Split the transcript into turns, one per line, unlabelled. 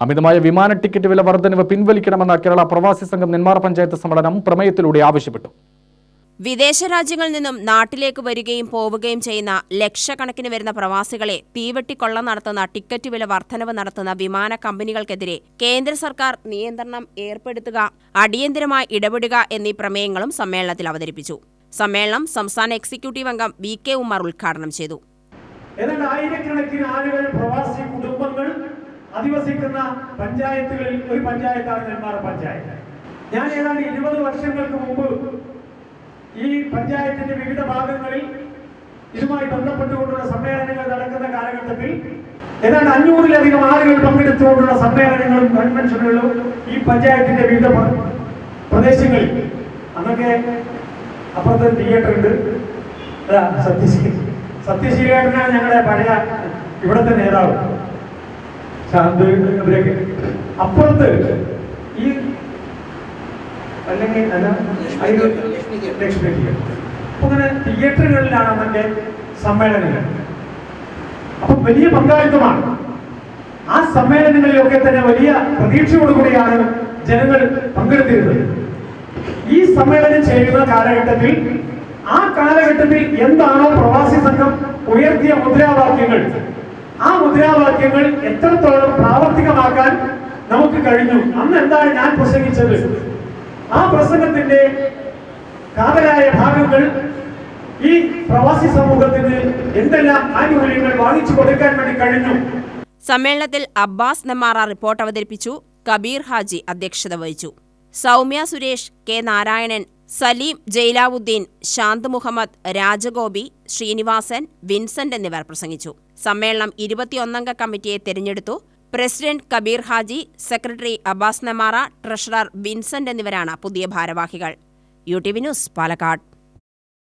അമിതമായ വിമാന ടിക്കറ്റ് വില വർധനവ് പിൻവലിക്കണമെന്ന കേരള പ്രവാസി സംഘം നെന്മാറ പഞ്ചായത്ത് സമ്മേളനം പ്രമേയത്തിലൂടെ ആവശ്യപ്പെട്ടു.
വിദേശ രാജ്യങ്ങളിൽ നിന്നും നാട്ടിലേക്ക് വരികയും പോവുകയും ചെയ്യുന്ന ലക്ഷക്കണക്കിന് വരുന്ന പ്രവാസികളെ തീവെട്ടിക്കൊള്ള നടത്തുന്ന ടിക്കറ്റ് വില വർധനവ് നടത്തുന്ന വിമാന കമ്പനികൾക്കെതിരെ കേന്ദ്ര സർക്കാർ നിയന്ത്രണം ഏർപ്പെടുത്തുക അടിയന്തരമായി ഇടപെടുക എന്നീ പ്രമേയങ്ങളും സമ്മേളനത്തിൽ അവതരിപ്പിച്ചു. സമ്മേളനം സംസ്ഥാന എക്സിക്യൂട്ടീവ് അംഗം വി കെ ഉമ്മർ ഉദ്ഘാടനം ചെയ്തു.
ഏതാണ്ട് ആയിരക്കണക്കിന് ആളുകൾ അധിവസിക്കുന്ന പഞ്ചായത്തുകളിൽ ഒരു പഞ്ചായത്താണ് നെന്മാറ പഞ്ചായത്ത്. ഞാൻ ഏതാണ്ട് ഇരുപത് വർഷങ്ങൾക്ക് മുമ്പ് ഈ പഞ്ചായത്തിന്റെ വിവിധ ഭാഗങ്ങളിൽ ഇതുമായി ബന്ധപ്പെട്ടുകൊണ്ടുള്ള സമ്മേളനങ്ങൾ നടക്കുന്ന കാലഘട്ടത്തിൽ ഏതാണ്ട് അഞ്ഞൂറിലധികം ആളുകൾ പങ്കെടുത്തുകൊണ്ടുള്ള സമ്മേളനങ്ങളും കൺവെൻഷനുകളും ഈ പഞ്ചായത്തിന്റെ വിവിധ പ്രദേശങ്ങളിൽ. അന്നൊക്കെ അപ്പുറത്ത് തിയേറ്റർ ഉണ്ട്. സത്യശീല സത്യശീലേട്ടനാണ് ഞങ്ങളുടെ പഴയ ഇവിടുത്തെ നേതാവ്. ശാന്ത് ഇവരൊക്കെ അപ്പുറത്ത് ഈ അല്ലെങ്കിൽ അല്ല അതിന് ലക്ഷ്മി തിയേറ്റർ അപ്പൊ അങ്ങനെ തിയേറ്ററുകളിലാണ് അന്നൊക്കെ സമ്മേളനങ്ങൾ. അപ്പൊ വലിയ പങ്കാളിത്തമാണ്. ആ സമ്മേളനങ്ങളിലൊക്കെ തന്നെ വലിയ പ്രതീക്ഷയോടുകൂടിയാണ് ജനങ്ങൾ പങ്കെടുത്തിരുന്നത്. ഈ സമ്മേളനം ചെയ്യുന്ന കാലഘട്ടത്തിൽ ആ കാലഘട്ടത്തിൽ എന്താണോ പ്രവാസി സംഘം ഉയർത്തിയ മുദ്രാവാക്യങ്ങൾ? ആ മുദ്രാവാക്യങ്ങൾ എത്രത്തോളം പ്രാവർത്തികമാക്കാൻ നമുക്ക് കഴിഞ്ഞു? അന്ന് എന്താണ് ഞാൻ പ്രസംഗിച്ചത്? ആ പ്രസംഗത്തിന്റെ കാതലായ ഭാഗങ്ങൾ ഈ പ്രവാസി സമൂഹത്തിന് എന്തെല്ലാം ആനുകൂല്യങ്ങൾ വാങ്ങിച്ചു കൊടുക്കാൻ വേണ്ടി കഴിഞ്ഞു?
സമ്മേളനത്തിൽ അബ്ബാസ് നെമ്മാറ റിപ്പോർട്ട് അവതരിപ്പിച്ചു കബീർ ഹാജി അധ്യക്ഷത വഹിച്ചു. സൗമ്യ സുരേഷ് കെ നാരായണൻ സലീം ജയിലാവുദ്ദീൻ ശാന്ത് മുഹമ്മദ് രാജഗോപി ശ്രീനിവാസൻ വിൻസെന്റ് എന്നിവർ പ്രസംഗിച്ചു. സമ്മേളനം ഇരുപത്തിയൊന്നംഗ കമ്മിറ്റിയെ തെരഞ്ഞെടുത്തു. President Kabir Haji secretary Abbas Namara treasurer Vincent എന്നിവരാണ് പുതിയ ഭാരവാഹികൾ. U T V news Palakkad.